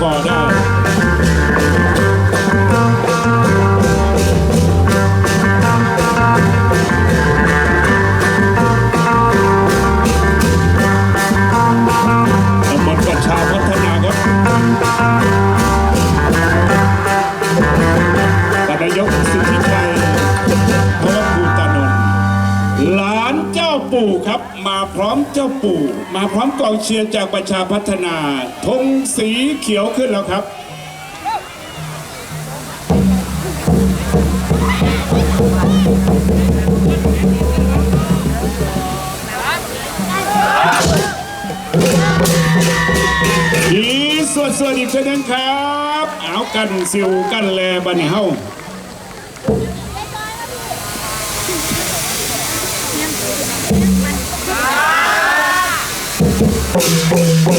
ก ปู่ มาพร้อมกองเชียร์จากประชาพัฒนาธงสีเขียวขึ้นแล้วครับดีสวดสวดอีกคนนึงครับ เอากันสิวกันแลบันนี้เฮา เ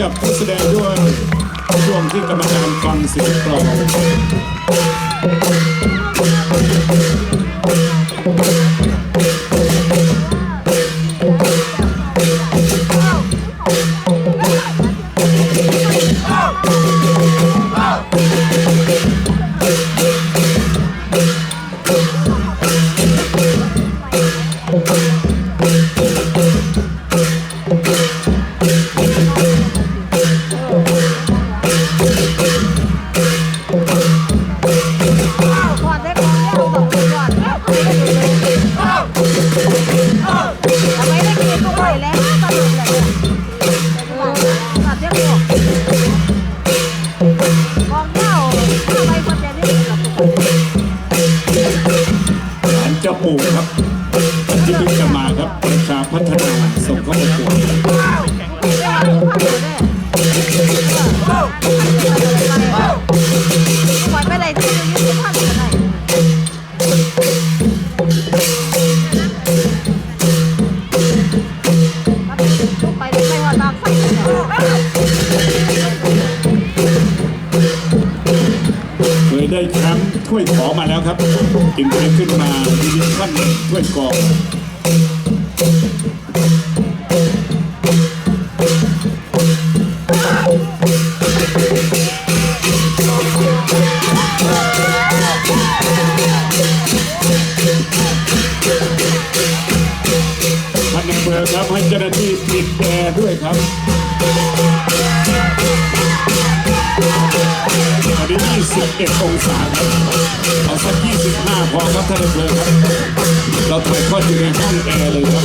กับผู้แสดงด้วยช่วงที่กรรมการฟังเสียงกลอง จึงได้ขึ้นมาดิวิชั่นถ้วยกอง เอาสัก25พอครับท่านผู้ชมครับเราถ่ายทอดอยู่ในห้องแอร์เลยครับ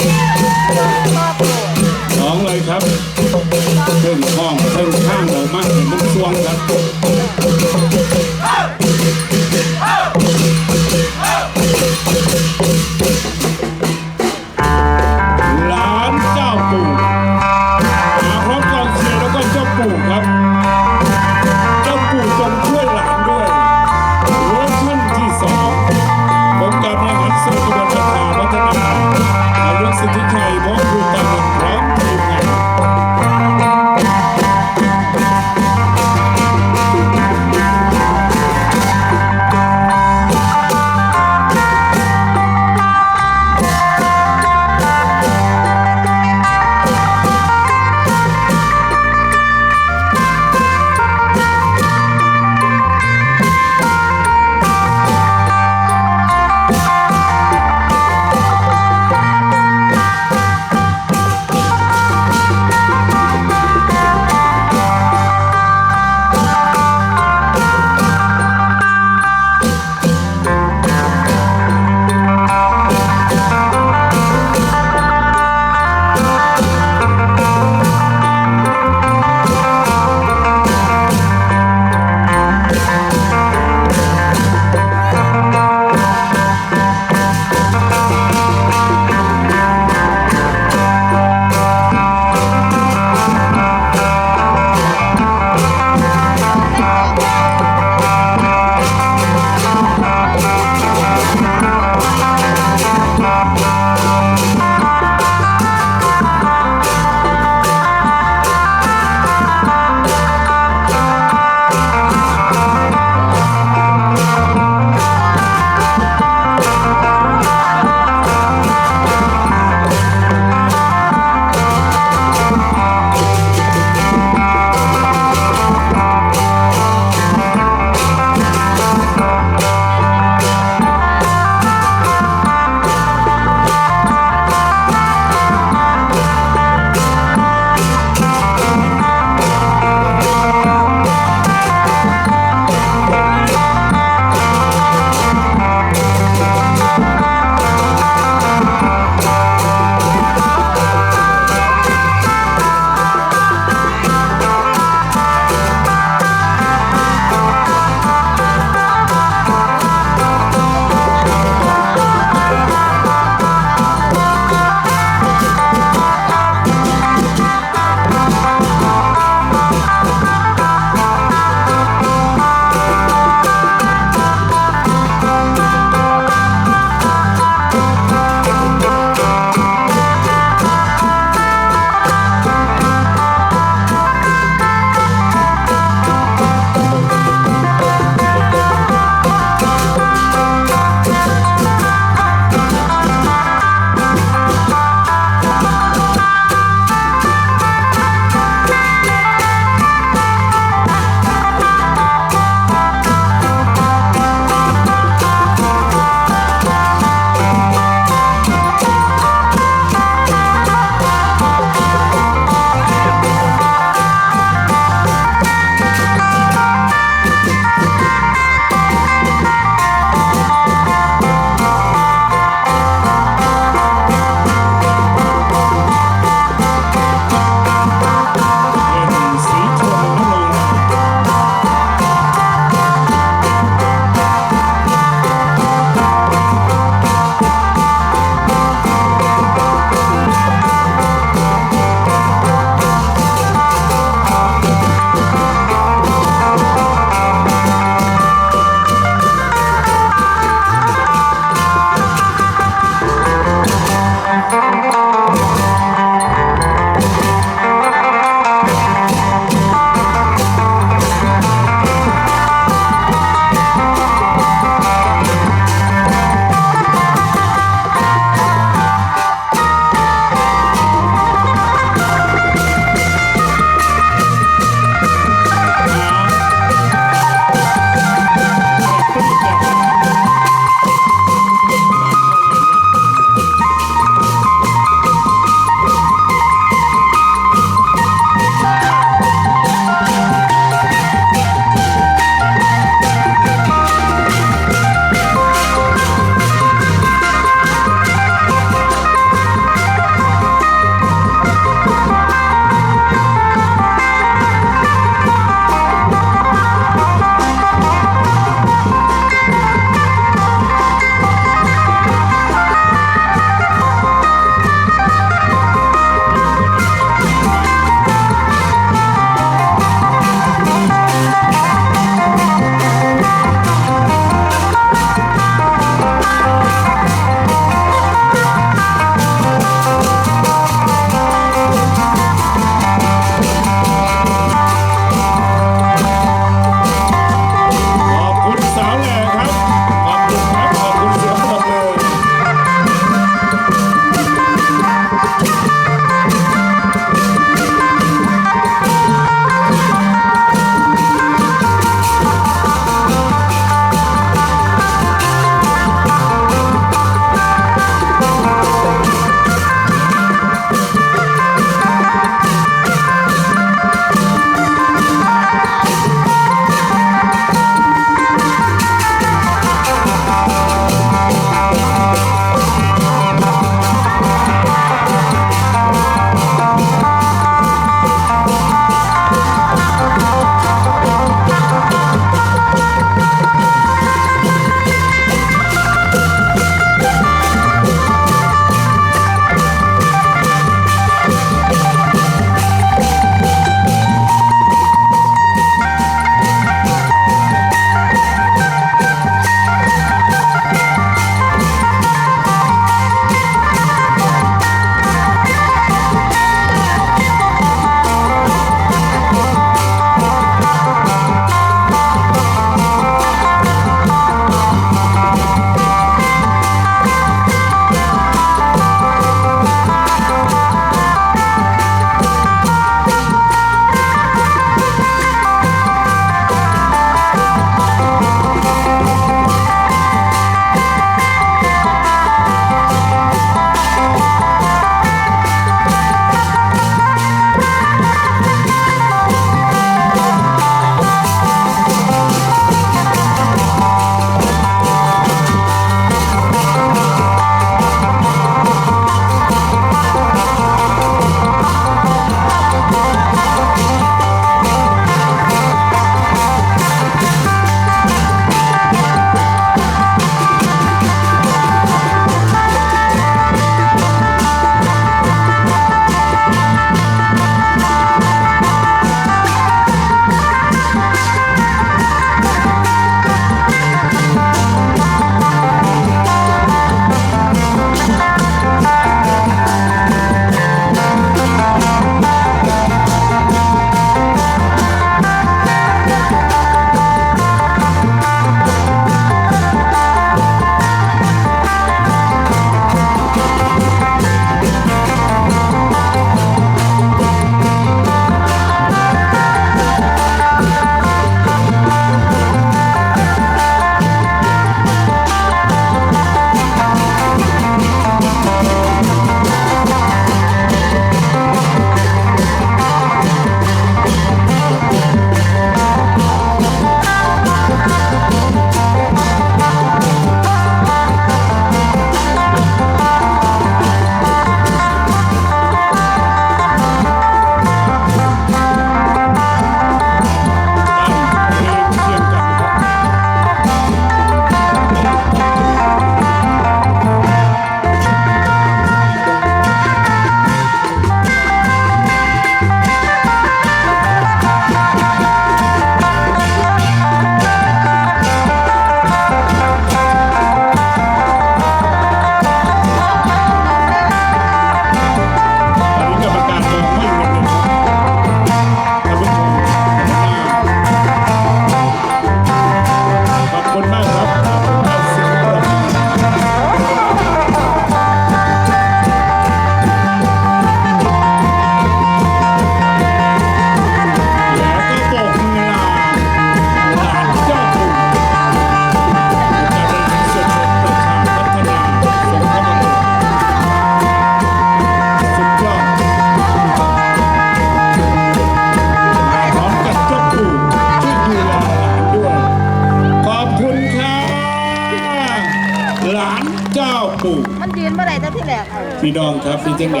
พี่น้องครับพี่จังไหน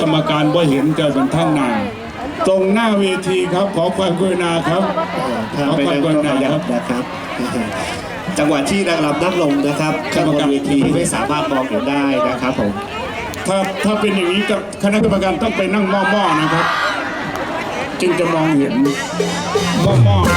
กรรมการบ่เห็นเกิดเป็นทางหน้าตรงหน้าเวทีครับขอความกรุณาครับถ้าไม่ได้ก็ขยับนะครับ จังหวะที่นางรำนั่งลงนะครับข้างบนเวทีไม่สามารถมองเห็นได้นะครับผมถ้าถ้าเป็นอย่างนี้กับคณะกรรมการต้องไปนั่งหม้อๆนะครับ จึงจะมองเห็นหม้อๆ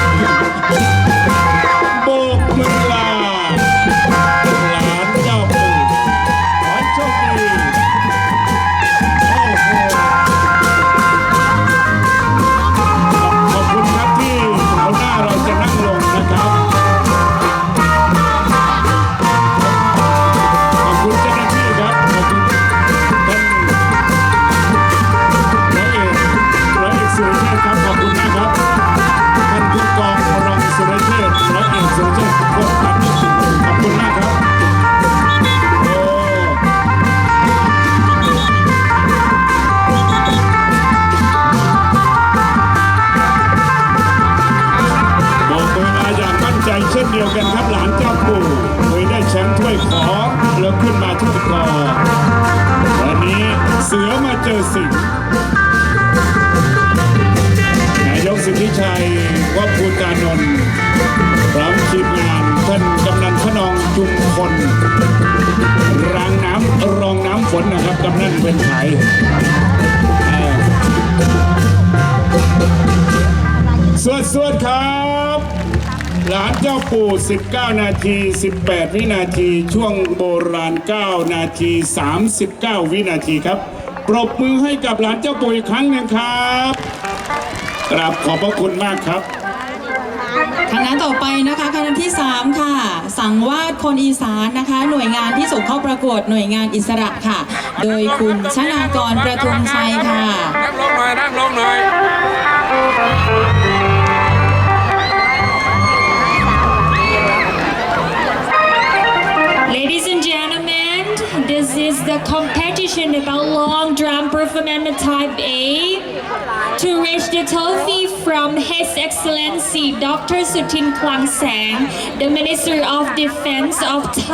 ดียวกันครับหลานเจ้าปู่เคยได้แชมป์ถ้วยขอแล้วขึ้นมาที่กอวันนี้เสือมาเจอสิงนายกสิทธิชัยวัฒภูตานนท์พร้อมทีมงานท่านกำนันพนองจุมคนรางน้ำรองน้ำฝนนะครับกำนันเป็นไทยสวดสวดครับ หลานเจ้าปู่ 19 นาที 18 วินาที ช่วงโบราณ 9 นาที 39 วินาทีครับ ปรบมือให้กับหลานเจ้าปู่อีกครั้งหนึงครับกราบขอบพระคุณมากครับ คณะต่อไปนะคะคณะที่ 3 ค่ะ สังวาสคนอีสานนะคะ หน่วยงานที่ส่งเข้าประกวดหน่วยงานอิสระค่ะ โดยคุณชนากรประทุมชัยค่ะนั่งลงหน่อยนั่งลงหน่อย the competition about long drum performance type A. To reach the trophy from His Excellency Dr. Sutin Kwang Sang, the Minister of Defense of Thailand.